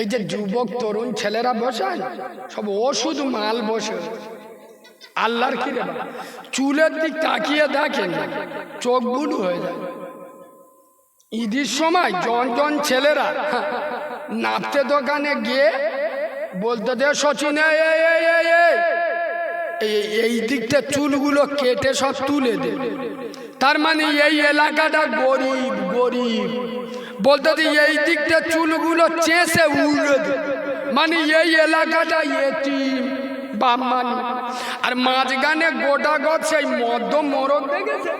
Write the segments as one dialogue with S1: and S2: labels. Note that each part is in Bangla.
S1: এই যে যুবক, তরুণ ছেলেরা বসে, সব ওষুধ মাল বসে। আল্লাহর কি চুলের দিক তাকিয়ে দেখেন, চোখ বুলু হয়ে যায়। ঈদের সময় জন জন ছেলেরা নাপতে দোকানে গিয়ে বলতে দে, সচিন এই দিকটা চুলগুলো কেটে সব তুলে দে। তার মানে এই এলাকাটা গরিব গরিব। বলতে এই দিকটা চুলগুলো চেঁচে উড়ে মানে এই এলাকাটা এতিম বাম্মান। আর মাঝখানে গোটা গছ, সেই মদ্য মোরগ দেখেছে?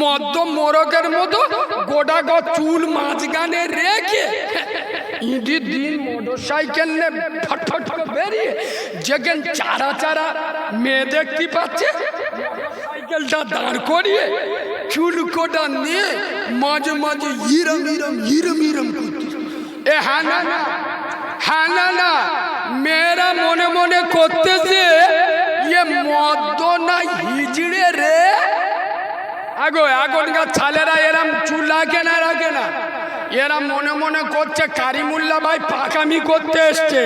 S1: মদ্য মোরগের মতো গোটা গছ চুল মাঝখানে রেখে ঈদের দিন মোটর সাইকেল ফটফট বেরিয়ে যেখানে চারা চারা মেয়ে দেখতে পাচ্ছে? সাইকেলটা দাঁড় করিয়ে চুলকোটা নিয়ে মাঝে মাঝে ইরম ইরম ইরম করতে এ না না হ্যাঁ না না মেয়েরা মনে মনে করতেছে ইয়ে মদ্য না হিজড়ে রে। আগো এখনকার ছালেরা এরম চুল রাখে না রাখে না। এরা মনে মনে করছে, কারিমুল্লা ভাই পাকামি করতে এসছে।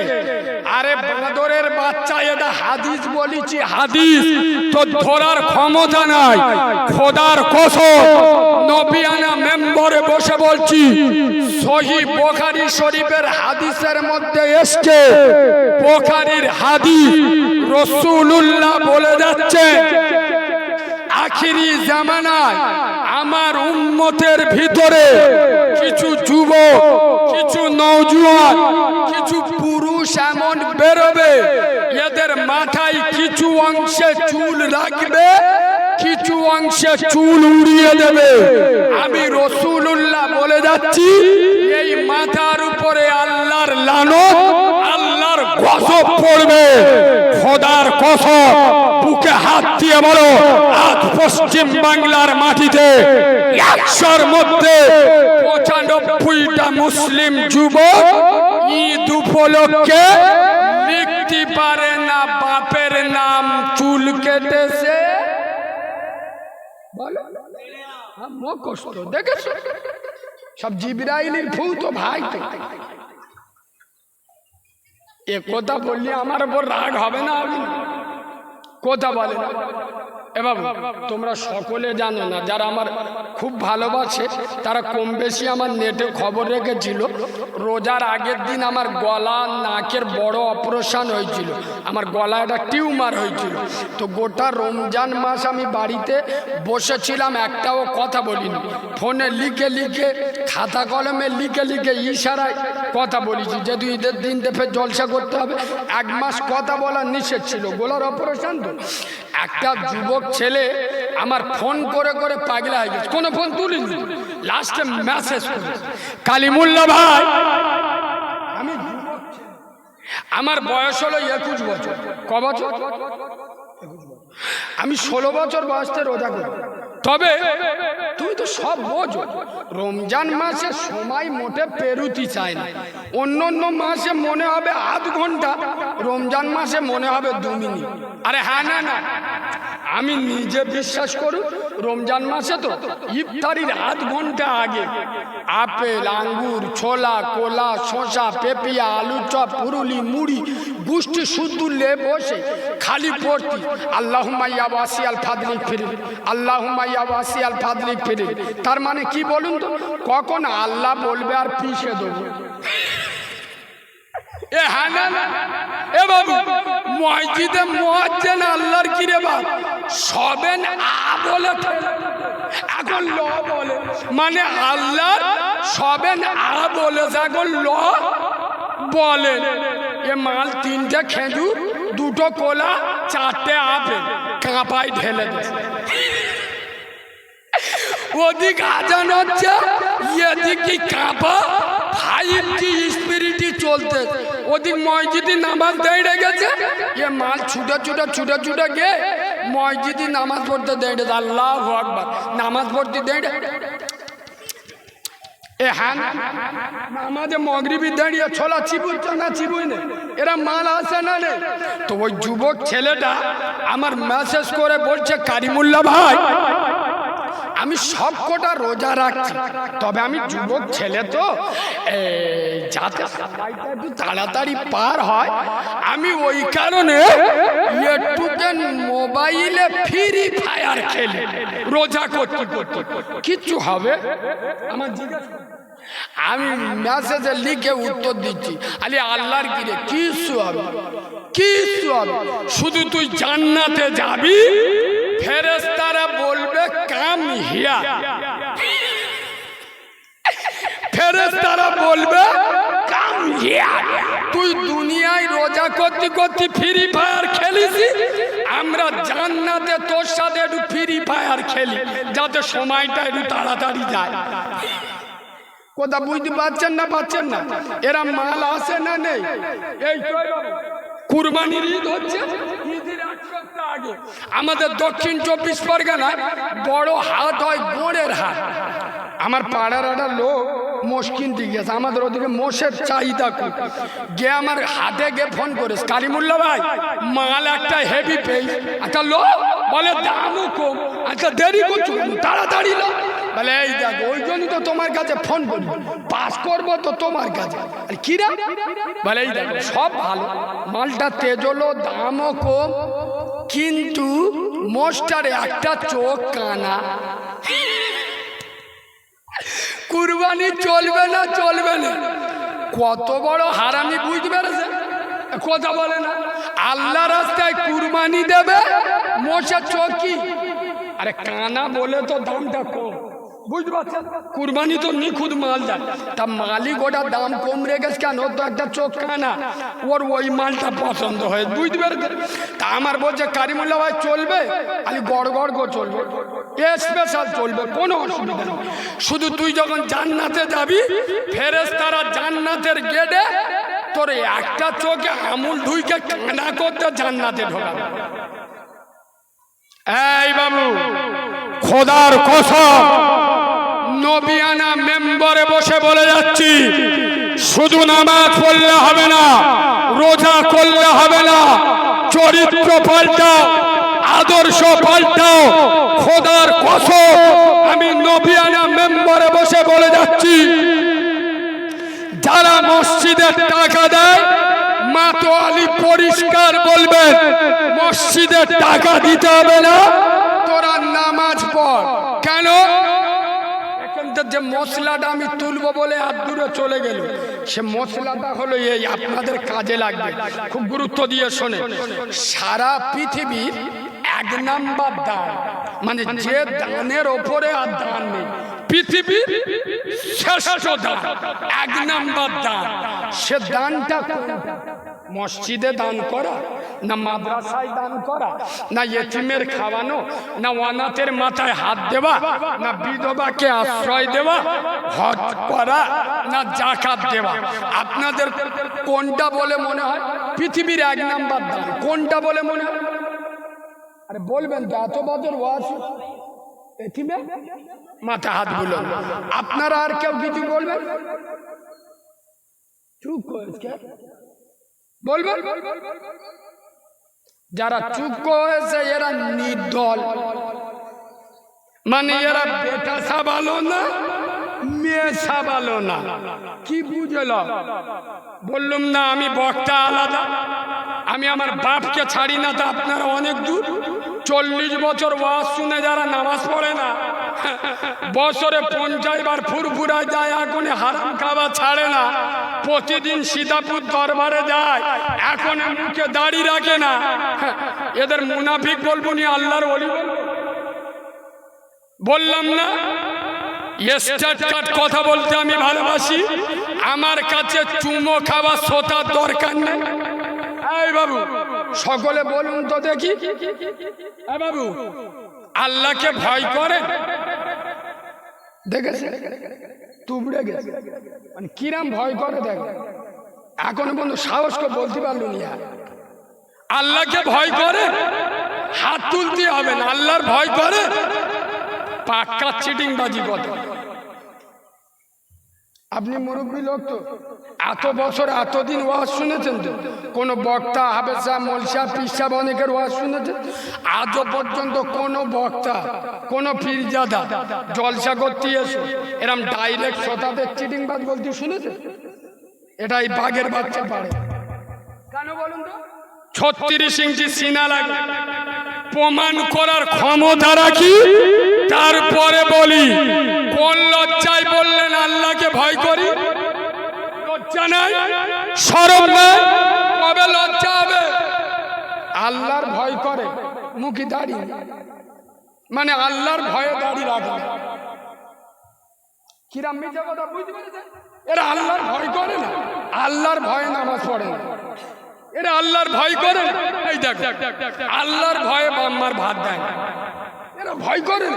S1: আরে বাঁদরের বাচ্চা, এটা হাদিস বলেছি, হাদিস। তো ধরার ক্ষমতা নাই, খোদার কসম। নবিয়ানা মেম্বরে বসে বলছি, সহি বোখারি শরীফের হাদিসের মধ্যে এসছে, বোখারির হাদিস রসুলুল্লাহ বলে যাচ্ছে আখিরি জামানায় আমার উম্মতের ভিতরে কিছু যুবক, কিছু নৌজুয়ান কিছু পুরুষ এমন বেরোবে, এদের মাথায় কিছু অংশে চুল রাখবে, কিছু অংশে চুল উড়িয়ে দেবে। আমি রসুল্লাহ বলে যাচ্ছি, এই মাথার উপরে আল্লাহর লানত, আল্লাহর গজব পড়বে। খোদার কসম। হাত দিয়ে বলো, আজ পশ্চিম বাংলার মাটিতে একশোর মধ্যে পঁচানব্বইটা মুসলিম যুবক ঈদ উপলক্ষে লিখতে পারে না, বাপের নাম চুল কেটেছে। সব জিবরাইলির ফু তো ভাই এ কথা বললে আমার উপর রাগ হবে না। কথা বলে না। এ বাবু, তোমরা সকলে জানো না, যারা আমার খুব ভালোবাসে, তারা কম বেশি আমার নেটে খবর রেখেছিল। রোজার আগের দিন আমার গলা, নাকের বড় অপারেশন হয়েছিল। আমার গলা একটা টিউমার হয়েছিল। তো গোটা রমজান মাস আমি বাড়িতে বসেছিলাম, একটাও কথা বলিনি। ফোনে লিখে লিখে, খাতা কলমে লিখে লিখে ইশারায় কথা বলেছি, যেহেতু ঈদের দিন দেখে জলসা করতে হবে। এক মাস কথা বলার নিষেধ ছিল, গোলার অপারেশন তো। একটা যুবক ছেলে আমার ফোন করে করে পাগলা হয়ে গেছে। কোনো ফোন তুলিনি। লাস্টে মেসেজ কালিমুল্লা ভাই, আমি আমার বয়স হলো একুশ বছর। ক বছর? আমি ষোলো বছর বয়সে রোজা করি। তবে তুমি তো সব বোঝো, রমজান মাসে সময় মোটে পেরুতি চায় না। অন্য অন্য মাসে মনে হবে আধ ঘণ্টা রমজান মাসে মনে হবে দু মিনিট। আরে হ্যাঁ না না। আমি নিজে বিশ্বাস করু রমজান মাসে তো ইফতারির আধ ঘণ্টা আগে আপেল, আঙ্গুর, ছোলা, কোলা, শসা পেপিয়া আলু চপ, পুরুলি, মুড়ি গুষ্টি শুদ্ধ লে বসে খালি পড়তি। আল্লাহ মাইয়াবাসি আল ফাদলি ফিরে আল্লাহ মাইয়াবাসি আল ফাদলি ফিরে তার মানে কি বলুন তো? কখন আল্লাহ বলবে আর পিষে দেবো? এ এখন ল বলে। মানে আল্লাহ সবেন আ বলে এখন ল বলে। এ মাল তিনটে খেজুর, দুটো কোলা, চারটে আপেল, কাঁপায় ঢেলে ওদিক আজান হচ্ছে এদিকে কাঁপা ফাইভ স্পিরিটি চলতে। ওদিক মসজিদি নামাজ দেড়ে গেছে। এ মাল ছুটে ছুটে ছুটে ছুটে গিয়ে মসজিদি নামাজ পড়তে দেড়ে আল্লাহ আকবার। নামাজ পড়তে দেড়ে এ হ্যাঁ মগরিবি দাঁড়িয়ে ছোলা এরা মাল আসে না রে তো ওই যুবক ছেলেটা আমার মেসেজ করে বলছে কারিমুল্লা ভাই আমি সব কটা রোজা রাখছি। তবে আমি যুবক ছেলে তো। যাতে একটু তাড়াতাড়ি পার হয়, আমি ওই কারণে একটুকেন মোবাইলে ফ্রি ফায়ার খেলি। রোজা করতে করতে। কিচ্ছু হবে? আমার আমি মেসেজে লিখে উত্তর দিচ্ছি। আরে আল্লাহর কিরে, কিচ্ছু হবে হবে শুধু তুই জান্নাতে যাবি ফেরেস্তারা বলবে কাম হিয়া ফেরেস্তারা বলবে কাম হিয়া তুই দুনিয়ায় রোজা করতে করতে ফ্রি ফায়ার খেলিস? আমরা জান্নাতে তোর সাথে একটু ফ্রি ফায়ার খেলি, যাতে সময়টা একটু তাড়াতাড়ি যায়। কোথা বুঝতে পারছেন না পাচ্ছেন না? এরা মাল আসে না নেই? এই কুরবানির ঈদ হচ্ছে। ঈদের এক সপ্তাহ আগে। আমাদের দক্ষিণ চব্বিশ পরগনায় বড় হাত হয় গোড়ের হাত। আমার পাড়ার একটা লোক মোষ কিনতে গিয়েছে আমাদের ওদিকে মোষের চাহিদা খুব। গিয়ে আমার হাটে গিয়ে ফোন করিস কালিমুল্লা ভাই মাল একটা হেভি পেয়ে একটা লোক বলে দামও কম আচ্ছা দেরি করছ তাড়াতাড়ি লো বলে এই দেখো ওই জন্য তো তোমার কাছে ফোন করি। পাস করব তো তোমার কাছে। আর কিরা? বলে সব ভালো। মালটা তেজ হলো, দামও কম, কিন্তু মোস্টার একটা চোখ কানা। কুরবানি চলবে না চলবে না। কত বড় হারামি পেরেছে? কথা বলে না। আল্লাহ রাস্তায় কুরবানি দেবে, মোষের চকি আরে কানা বলে তো দামটা কম। কুরবানি তো নিখুঁত মাল যায় তা মালিক ওটা দাম কম রেখেছে কেন? তো একটা চোখ কানা। ওর ওই মালটা পছন্দ হয়। বুঝতে পেরেছেন? তা আমার বলছে কারিমুল্লা ভাই, চলবে? খালি গড় গড় গো চলবে। স্পেশাল চলবে, কোনো অসুবিধা নেই। শুধু তুই যখন জান্নাতে যাবি ফেরেস তারা জান্নাতের গেটে তোর একটা চোখে আমুল ধুইকে কানা করতে জান্নাতে ঢোকাবে। এই বাবু, খোদার কসম। নবিয়ানা মেম্বারে বসে বলে যাচ্ছি, শুধু নামাজ পড়লে হবে না, রোজা করলে হবে না, চরিত্র পাল্টাও, আদর্শ পাল্টাও, খোদার কসম, আমি নবিয়ানা মেম্বারে বসে বলে যাচ্ছি, যারা মসজিদের টাকা দেয় মাতোয়ালি পরিষ্কার বলবেন মসজিদের টাকা দিতে হবে না, তোরা নামাজ পড়। কেন? যে মশলাটা আমি তুলবো বলে আর দূরে চলে গেল, সে মশলাটা হলো এই, আপনাদের কাজে লাগবে। খুব গুরুত্ব দিয়ে শোনে। সারা পৃথিবীর এক নাম্বার দান মানে যে দানের ওপরে আর দান নেই, পৃথিবীর শ্রেষ্ঠ দান, এক নাম্বার দান। সে দানটা মসজিদে দান করা? না মাদ্রাসায় দান করা, না এতিমের খাওয়ানো, না অনাথের মাথায় হাত দেওয়া, না বিধবাকে আশ্রয় দেওয়া, হজ করা, না জাকাত দেওয়া। আপনাদের কোনটা বলে মনে হয়? পৃথিবীর এক নাম্বার দান কোনটা বলে মনে হয়? আরে বলবেন তো, এত বছর ওয়াজ মাথা হাত বুলন আপনারা আর কেউ কিছু বলবেন? চুপ করেছে বলবেন? যারা চুপ হয়েছে, এরা নির্দল। মানে এরা বেটা সাবালো না, মেয়ে সাবালো না। কি বুঝল? বললুম, না, আমি বক্তা আলাদা। আমি আমার বাপকে ছাড়ি না, তা আপনারা অনেক দূর। চল্লিশ বছর ওয়াজ শুনে যারা নামাজ পড়ে না বছরে পঞ্চাশ বার ফুরফুরায় যায় এখন হারাম খাওয়া ছাড়ে না। প্রতিদিন সীতাপুর দরবারে যায়, এখন মুখে দাড়ি রাখে না। এদের মুনাফিক বলব নি, আল্লাহর বলব? বললাম না কথা বলতে আমি ভালোবাসি, আমার কাছে চুমো খাওয়া সোতার দরকার নেই। বাবু, সকলে বলুন তো দেখি। বাবু, আল্লাহকে ভয় করে? দেখেছে? তুবড়ে গেছে। মানে কিরাম ভয় করে দেখ। এখনও পর্যন্ত সাহস করে বলতে পারল না। আল্লাহকে ভয় করে, হাত তুলতে হবে না। আল্লাহর ভয় করে, পাক্কা চিটিং বাজি কত আপনি মুরব্বী লোক তো। এত বছর এতদিন ওয়াজ শুনেছেন তো। কোন বক্তা হাবেসা মলসা পিসা অনেকের ওয়াজ শুনেছেন। আজও পর্যন্ত কোন বক্তা কোন পীরজাদা জলসা করতে এসে এরম ডাইরেক্ট শ্রোতাদের চিটিং বাদ বলতে শুনেছেন? এটাই বাঘের বাচ্চা পারে। কেন বলুন তো? ছত্রিশ ইঞ্চি সিনা লাগে। প্রমাণ করার ক্ষমতা রাখি তারপরে বলি লজ্জা নাই সরব নাই। কবে লজ্জা হবে? আল্লাহর ভয় করে মুখে দাঁড়িয়ে মানে আল্লাহর ভয়ে দাঁড়িয়ে রাখে। কিরাম মিথ্যা কথা বুঝতে পেরেছেন? এরা আল্লাহর ভয় করে না। আল্লাহর ভয়ে নামাজ পড়ে। না এরা আল্লাহর ভয় করে এই দেখ আল্লাহর ভয়ে বাম্মার ভাত দেয়। এরা ভয় করে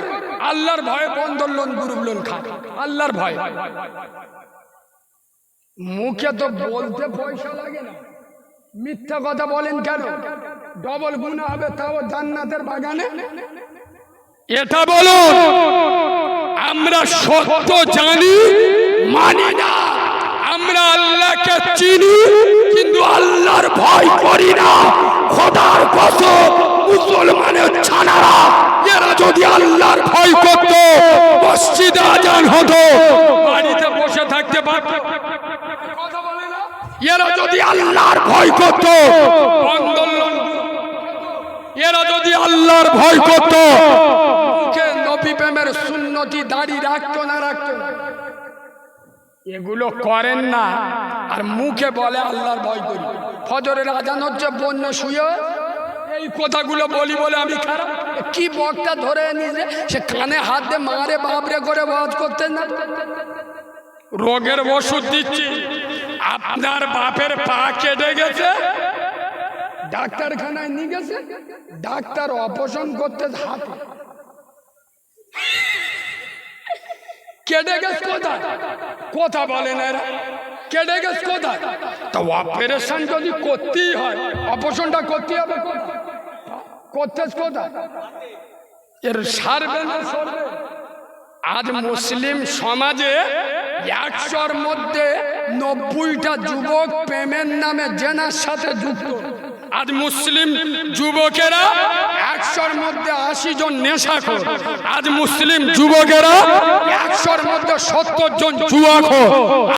S1: আল্লাহর ভয়ে বন্দর লোন গ্রুপ লোন খা আল্লাহর ভয়। মুখে তো বলতে পয়সা লাগে না। মিথ্যা কথা বলেন কেন? ডবল গুণা হবে তাও জান্নাতের বাগানে? এটা বলুন, আমরা সত্য জানি, মানি না। আমরা আল্লাহকে চিনি, কিন্তু আল্লাহর ভয় করি না। খোদার কসম, মুসলমানের ছানারা, এরা যদি আল্লাহর ভয় করত, মসজিদে আজান হতো, বাড়িতে বসে থাকতে পারত। বলে এরা যদি আল্লাহর ভয় করত আন্দোলন এরা যদি আল্লাহর ভয় করত মুখে নবী প্রেমের সুন্নতি দাড়ি রাখতো না রাখতো? এগুলো করেন না আর মুখে বলে আল্লাহর ভয় করি। ফজরের আজান হচ্ছে বন্য শুয়ে। এই কথাগুলো বলি বলে আমি খারাপ। কি বকটা ধরে নিয়ে সে কানে হাত দিয়ে মারে বাবরে করে বাজ করতেন না। রোগের ওষুধ দিচ্ছি। আপনার বাপের পা কেটে গেছে? ডাক্তারখানায় নিয়ে গেছে? ডাক্তার অপারেশন করতে হাতে কেটে গেছে কোথায়? কথা বলে না এরা। কেটে গেছে কোথায়? তো অপারেশন যদি করতেই হয়, অপারেশনটা করতে হবে কোথায়? করতে কোথায়? এর সারবে না আজ মুসলিম সমাজে একশোর মধ্যে নব্বইটা যুবক প্রেমের নামে জেনার সাথে যুক্ত। আজ মুসলিম যুবকেরা একশোর মধ্যে আশি জন নেশাখোর। আজ মুসলিম যুবকেরা একশোর মধ্যে সত্তর জন জুয়াখোর